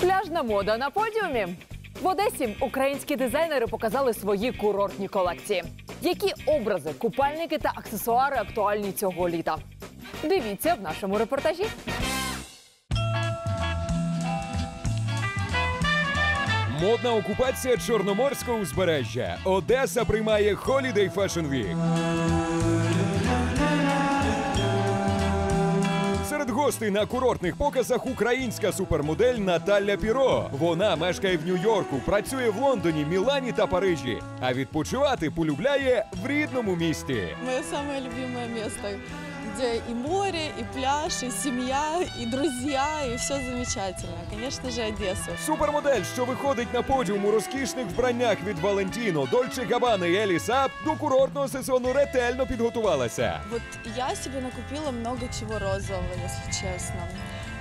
Пляжна мода на подіумі. В Одесі українські дизайнери показали свої курортні колекції. Які образи, купальники та аксесуари актуальні цього літа? Дивіться в нашому репортажі. Модна окупація Чорноморського узбережжя. Одеса приймає Holiday Fashion Week. Гостей на курортних показах українська супермодель Наталя Піро. Вона мешкає в Нью-Йорку, працює в Лондоні, Мілані та Парижі. А відпочивати полюбляє в рідному місті. Моє саме любиме место, где и море, и пляж, и семья, и друзья, и все замечательно. Конечно же, Одесса. Супермодель, що виходить на подіум у розкішних вбраннях від Валентіно, Дольче Габана і Елі Сап, до курортного сезону ретельно підготувалася. Вот я себе накупила много чего розового, если честно.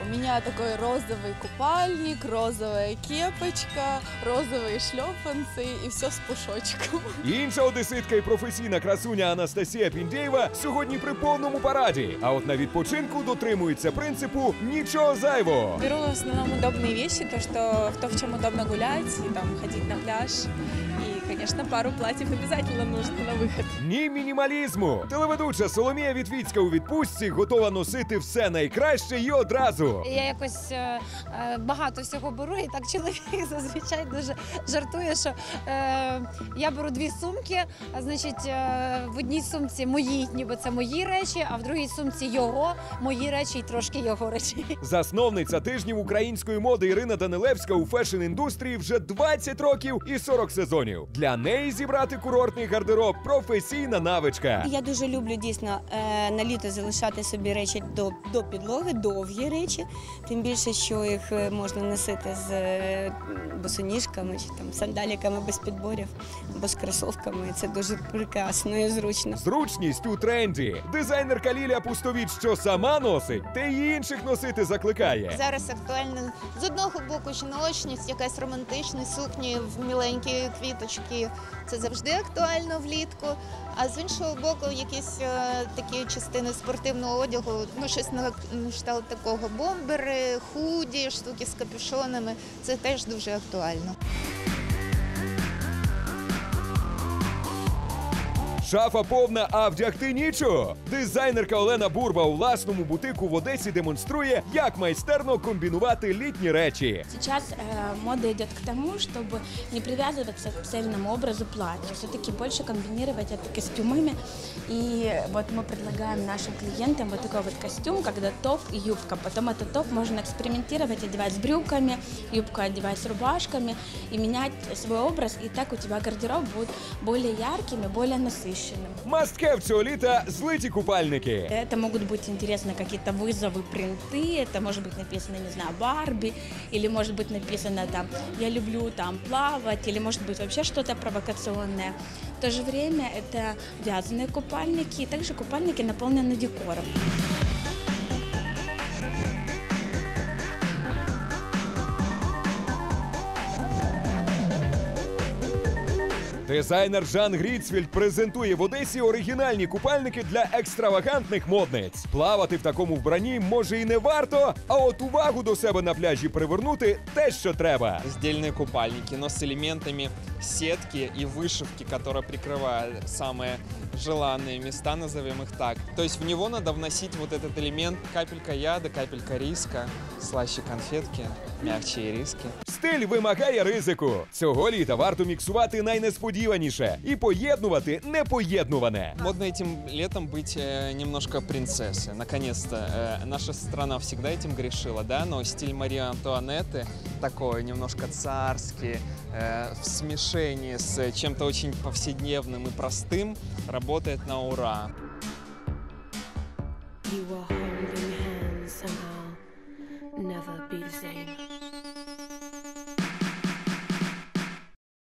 У меня такой розовый купальник, розовая кепочка, розовые шлепанцы и все с пушочком. Інша одеситка і професійна красуня Анастасія Піндєєва сьогодні при повному параді. А от на відпочинку дотримується принципу нічого зайвого. Беру в основном удобные вещи, то, что, то, в чем удобно гулять и там ходить на пляж. И, конечно, пару платьев обязательно нужно на выход. Ні мінімалізму. Телеведуча Соломія Вітвіцька у відпустці готова носити все найкраще і одразу. Я якось е, е, багато всього беру, і так чоловік зазвичай дуже жартує, що е, я беру дві сумки, а значить, е, в одній сумці мої, ніби це мої речі, а в другій сумці його, мої речі і трошки його речі. Засновниця тижнів української моди Ірина Данилевська у фешн-індустрії вже 20 років і 40 сезонів. Для неї зібрати курортний гардероб професійна навичка. Я дуже люблю дійсно е, на літо залишати собі речі до, до підлоги, довгі речі. Тим більше, що їх е, можна носити з е, босоніжками чи там сандаліками без підборів або з кросовками. Це дуже прекрасно і зручно. Зручність у тренді. Дизайнерка Лілія Пустовіч, що сама носить, та й інших носити закликає. Зараз актуальна з одного боку жіночність, якась романтичні сукні в міленькі квіточки. Це завжди актуально влітку. А з іншого боку, якісь е, такі частини спортивного одягу, ну щось на кшталт такого бомбери, худі, штуки з капюшонами. Це теж дуже актуально. Шафа повна, а вдягти нічого. Дизайнерка Олена Бурба у власному бутику в Одесі демонструє, як майстерно комбінувати літні речі. Сейчас э, мода идет к тому, чтобы не привязываться к цельному образу платья, все-таки больше комбинировать это костюмами. И вот мы предлагаем нашим клиентам вот такой вот костюм, когда топ и юбка. Потом этот топ можно экспериментировать, одевать с брюками, юбку одевать с рубашками и менять свой образ. И так у тебя гардероб будет более ярким и более насыщенным. Масткев цього літа злиті купальники. Это могут быть интересно какие-то вызовы, принты, это может быть написано, не знаю, Барби, или может быть написано там «Я люблю там плавать», или может быть вообще что-то провокационное. В то же время это вязаные купальники, и также купальники наполнены декором. Дизайнер Жан Гріцфільд презентує в Одесі оригінальні купальники для екстравагантних модниць. Плавати в такому вбранні може і не варто, а от увагу до себе на пляжі привернути те, що треба. Сдельные купальники, но с элементами сетки и вышивки, которая прикрывает самые желанные места, назовем их так. То есть в него надо вносить вот этот элемент капелька яда, капелька риска, слаще конфетки, мягче ириски. Стиль вимагає ризику. Цього літа варто міксувати найнесподіваніше і поєднувати непоєднуване. Модно этим летом быть э, немножко принцессой. Наконец-то э, наша страна всегда этим грешила, да, но стиль Марии Антуанетты такой немножко царский, э, в смешении с чем-то очень повседневным и простым, работает на ура. You are holding hands somehow, never be the same.